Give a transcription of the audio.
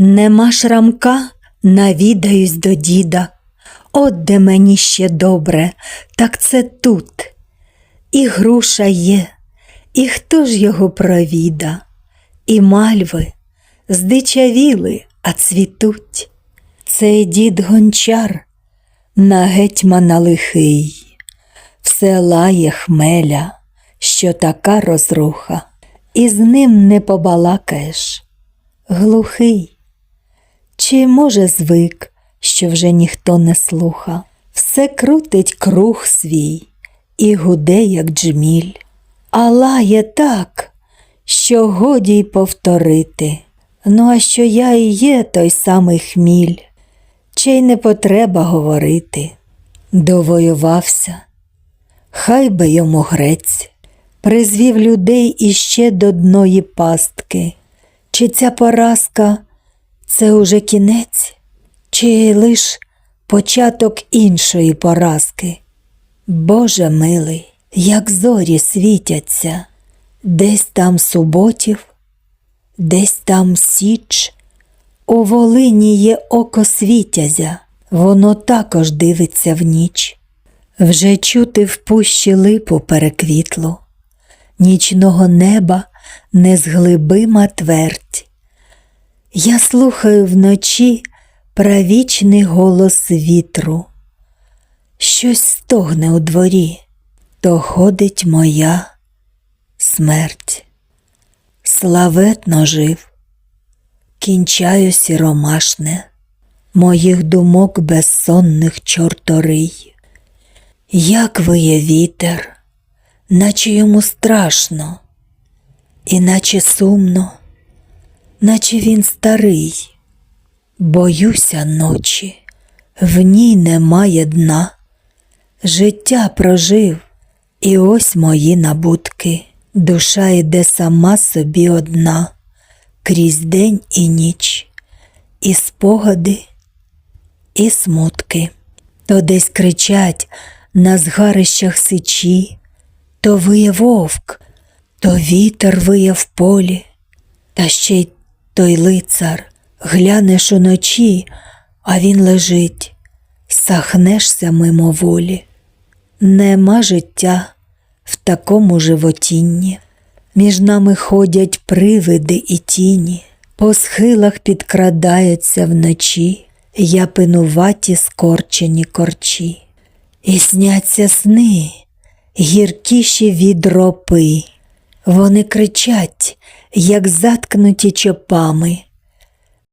Нема шрамка, навідаюсь до діда. От де мені ще добре, так це тут. І груша є, і хто ж його провіда, і мальви здичавіли, а цвітуть. Цей дід гончар на гетьмана лихий, все лає хмеля, що така розруха, і з ним не побалакаєш. Глухий. Чи, може, звик, що вже ніхто не слуха, все крутить круг свій і гуде, як джміль, а лає так, що годі й повторити. Ну, а що я і є той самий хміль, чи й не потреба говорити. Довоювався, хай би йому грець, призвів людей іще до дної пастки. Чи ця поразка це уже кінець, чи лиш початок іншої поразки? Боже милий, як зорі світяться, десь там суботів, десь там січ. У Волині є око світязя, воно також дивиться в ніч. Вже чути в пущі липу переквітло, нічного неба незглибима твердь. Я слухаю вночі правічний голос вітру. Щось стогне у дворі, то ходить моя смерть. Славетно жив, кінчаю сіромашне, моїх думок безсонних чорторий. Як виє вітер, наче йому страшно, іначе сумно, наче він старий. Боюся ночі, в ній немає дна. Життя прожив, і ось мої набутки. Душа йде сама собі одна, крізь день і ніч, і спогади, і смутки. То десь кричать на згарищах сичі, то виє вовк, то вітер виє в полі, та ще й той лицар глянеш уночі, а він лежить, сахнешся мимоволі. Нема життя в такому животінні. Між нами ходять привиди і тіні, по схилах підкрадаються вночі, япинуваті скорчені корчі. І сняться сни, гіркіші від ропи. Вони кричать, як заткнуті чопами,